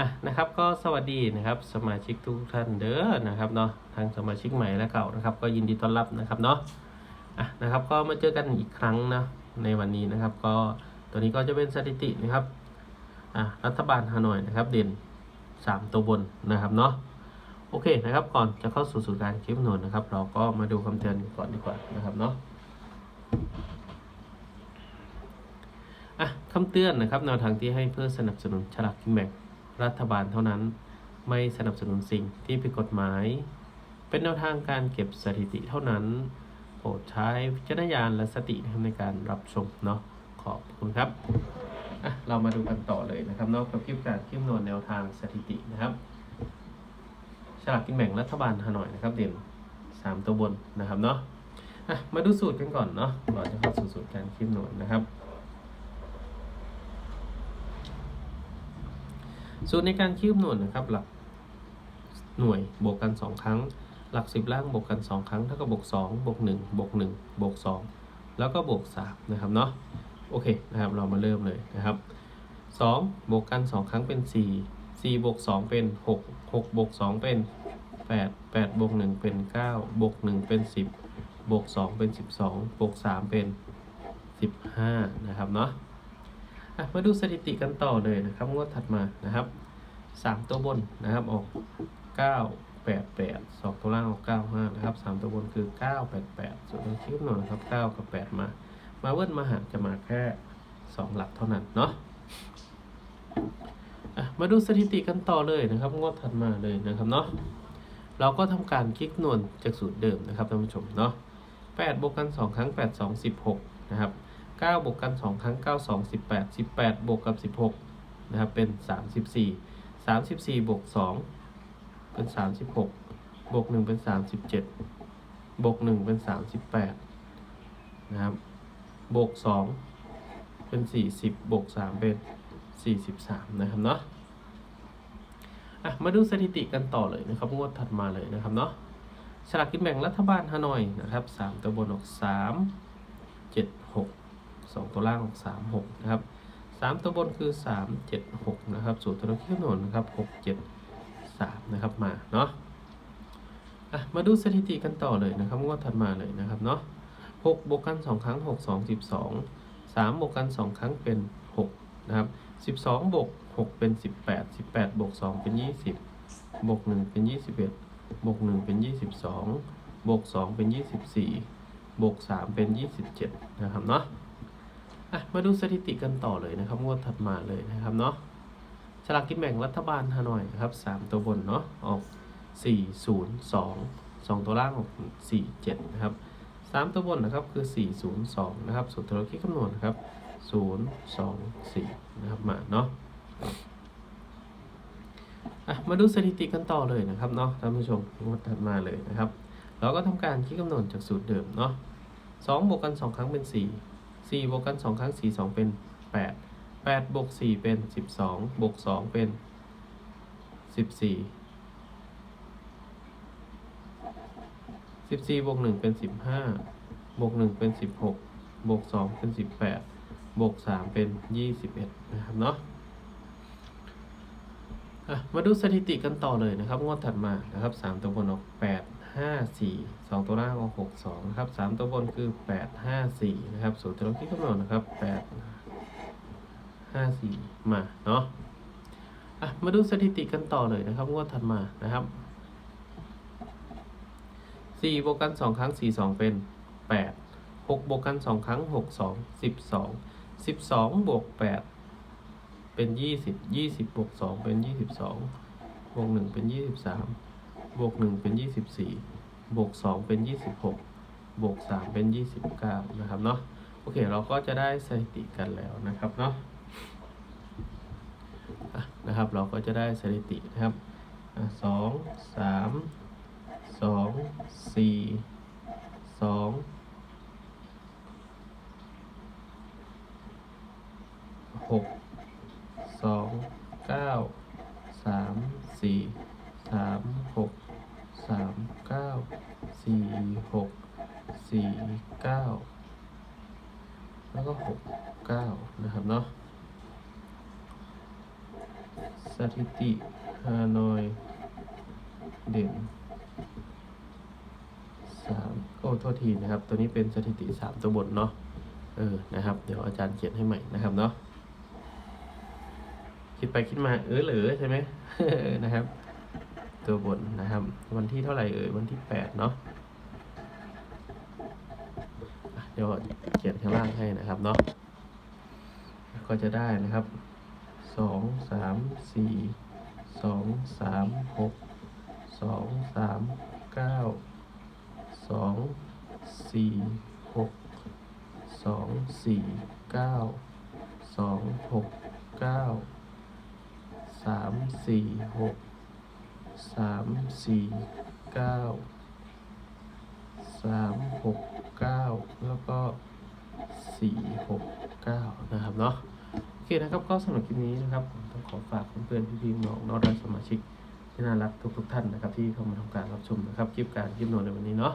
อะนะครับก็สวัสดีนะครับสมาชิกทุกท่านเด้อนะครับเนาะทั้งสมาชิกใหม่และเก่านะครับ ก็ยินดีต้อนรับนะครับเนาะอะนะครับก็มาเจอกันอีกครั้งนะในวันนี้นะครับ ก็ตัวนี้ก็จะเป็นสถิตินะครับอะรัฐบาลฮานอยนะครับ เด่น 3 ตัวบนนะครับเนาะโอเคนะครับก่อนจะเข้าสู่สู่การคลิปหนุนนะครับ เราก็มาดูคำเตือนก่อนดีกว่านะครับเนาะอะคำเตือนนะครับแนวทางที่ให้เพื่อสนับสนุนฉลากกินแบ่ง รัฐบาลเท่านั้น ไม่สนับสนุนสิ่งที่ผิดกฎหมาย เป็นแนวทางการเก็บสถิติเท่านั้น โปรดใช้วิจารณญาณและสติในการรับชมเนาะขอบคุณครับอะเรามาดูกันต่อเลยนะครับนอกกับคลิปการคลิปนวณแนวทางสถิตินะครับฉลากกินแบ่งรัฐบาลฮานอยนะครับเด่นสามตัวบนนะครับเนาะอะมาดูสูตรกันก่อนเนาะก่อนจะเข้าสู่สูตรการคลิปนวณนะครับ สูตรในการคิบหน่วยนะครับ หลักหน่วยบวกกัน 2 ครั้ง หลัก 10 ล่างบวกกัน 2 ครั้งเท่ากับบวก2บวก1บวก1บวก2แล้วก็บวก3นะครับเนาะโอเคนะครับเรามาเริ่มเลยนะครับ2บวกกัน 2 ครั้งเป็น 4 4บวก2เป็น 6 6บวก2เป็น 8 8บวก1เป็น 9 บวก 1 เป็น 10 บวก 2 เป็น 12 บวก 3 เป็น 15 นะครับเนาะ มาดูสถิติกันต่อเลยนะครับงวดถัดมานะครับสามตัวบนนะครับออกเก้าแปดแปดสองตัวล่างออกเก้าห้านะครับสามตัวบนคือเก้าแปดแปดส่วนในคลิปหน่อยนะครับเก้ากับแปดมา มาเวิร์ดมาหาจะมาแค่สองหลักเท่านั้นเนาะะมาดูสถิติกันต่อเลยนะครับงวดถัดมาเลยนะครับเนาะเราก็ทำการคลิกนวลจากสูตรเดิมนะครับท่านผู้ชมเนาะแปดบวกกันสองครั้งแปดสองสิบหกนะครับ 9 บวกกัน 2 ครั้ง 9 2 18 18 บวกกับ 16 นะครับ เป็น 34 34 บวก 2 เป็น 36 บวก 1 เป็น 37 บวก 1 เป็น 38 นะครับ บวก 2 เป็น 40 บวก 3 เป็น 43 นะครับเนาะอะ มาดูสถิติกันต่อเลยนะครับ งวดถัดมาเลยนะครับเนาะฉลากกินแบ่งรัฐบาลฮานอยนะครับ 3ตัวบนออก3 7 6 สองตัวล่างสามหกนะครับสามตัวบนคือสามเจ็ดหกนะครับสูตรตัวขี้หนนนะครับหกเจ็ดสามนะครับมาเนาะอะมาดูสถิติกันต่อเลยนะครับงวดถัดมาเลยนะครับเนาะหกบวกกันสองครั้งหกสองสิบสองสามบวกกันสองครั้งเป็นหกนะครับสิบสองบวกหกเป็นสิบแปดสิบแปดบวกสองเป็นยี่สิบบวกหนึ่งเป็นยี่สิบเอ็ดบวกหนึ่งเป็นยี่สิบสองบวกสองเป็นยี่สิบสี่บวกสามเป็นยี่สิบเจ็ดนะครับเนาะ อะมาดูสถิติกันต่อเลยนะครับงวดถัดมาเลยนะครับเนาะฉลากกินแบ่งรัฐบาลฮานอยครับสามตัวบนเนาะออกสี่ศูนย์สองสองตัวล่างออกสี่เจ็ดนะครับสามตัวบนนะครับคือสี่ศูนย์สองนะครับสุดท้ายคิดคำนวณนะครับศูนย์สองสี่นะครับมาเนาะอะมาดูสถิติกันต่อเลยนะครับเนาะท่านผู้ชมงวดถัดมาเลยนะครับ เราก็ทำการคิดคำนวณจากสูตรเดิมเนาะสองบวกกันสองครั้งเป็นสี่ สี่บวกกันสองครั้งสี่สองเป็นแปดแปดบวกสี่เป็นสิบสองบวกสองเป็นสิบสี่สิบสี่บวกหนึ่งเป็นสิบห้าบวกหนึ่งเป็นสิบหกบวกสองเป็นสิบแปดบวกสามเป็นยี่สิบเอ็ดนะครับเนาะมาดูสถิติกันต่อเลยนะครับ งวดถัดมานะครับสามตัวบนออกแปดห้าสี่สองตัวล่างออกหกสองนะครับสามตัวบนคือแปดห้าสี่นะครับสูตรตัวที่กำหนดนะครับแปดห้าสี่มาเนาะอะมาดูสถิติกันต่อเลยนะครับงวดถัดมานะครับสี่บวกกันสองครั้งสี่สองเป็นแปดหกบวกกันสองครั้งหกสองสิบสองสิบสองบวกแปดเป็นยี่สิบยี่สิบบวกสองเป็นยี่สิบสองวกหนึ่งเป็นยี่สิ บวกหนึ่งเป็นยี่สิบสี่บวกสองเป็นยี่สิบหกบวกสามเป็นยี่สิบเก้านะครับเนาะโอเคเราก็จะได้สถิติกันแล้วนะครับเนาะนะครับเราก็จะได้สถิตินะครับสองสามสองสี่สองหกสองเก้าสามสี่สามหก สี่หกสี่เก้าแล้วก็หกเก้านะครับเนาะสถิติฮานอยเด่นสามโอ้โทษทีนะครับ ตัวนี้เป็นสถิติสามตัวบนเนาะเออนะครับ เดี๋ยวอาจารย์เขียนให้ใหม่นะครับเนาะคิดไปคิดมาเออเหลือใช่ไหมนะครับ ตัวบนนะครับ วันที่เท่าไหร่เอ่ยวันที่แปดเนาะอะ เดี๋ยวเขียนข้างล่างให้นะครับเนาะก็จะได้นะครับสองสามสี่สองสามหกสองสามเก้าสองสี่หกสองสี่เก้าสองหกเก้าสามสี่หกสามสี่เก้า สามหกเก้าแล้วก็สี่หกเก้านะครับเนาะโอเคนะครับก็สำหรับคลิปนี้นะครับผมต้องขอฝากเพื่อนๆพี่ๆน้องน้องและสมาชิกที่น่ารักทุกๆท่านนะครับที่เข้ามาทำการรับชมนะครับคลิปการคลิปโน้ตในวันนี้เนาะ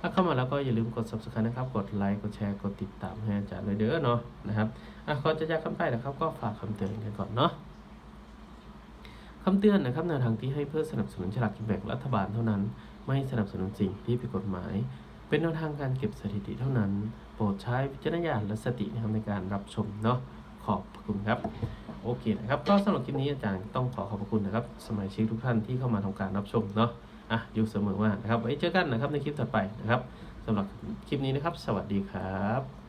ถ้าเข้ามาแล้วก็อย่าลืมกด subscribe นะครับ กดไลค์ กดแชร์ กดติดตามให้อาจารย์เลยเด้อเนาะนะครับอะก่อนจะจากกันไปนะครับ ก็ฝากคำเตือนกันก่อนเนาะ คำเตือนนะครับแนวทางที่ให้เพื่อสนับสนุนฉลากกินแบ่งรัฐบาลเท่านั้น ไม่สนับสนุนสิ่งที่ผิดกฎหมาย เป็นแนวทางการเก็บสถิติเท่านั้น โปรดใช้วิจารณญาณและสตินะครับในการรับชมเนาะขอบคุณครับ โอเคนะครับก็สำหรับคลิปนี้อาจารย์ต้องขอขอบพระคุณนะครับสมาชิกทุกท่านที่เข้ามาทำการรับชมเนาะอะอยู่เสมอว่านะครับไว้เจอกันนะครับในคลิปถัดไปนะครับสำหรับคลิปนี้นะครับ สวัสดีครับ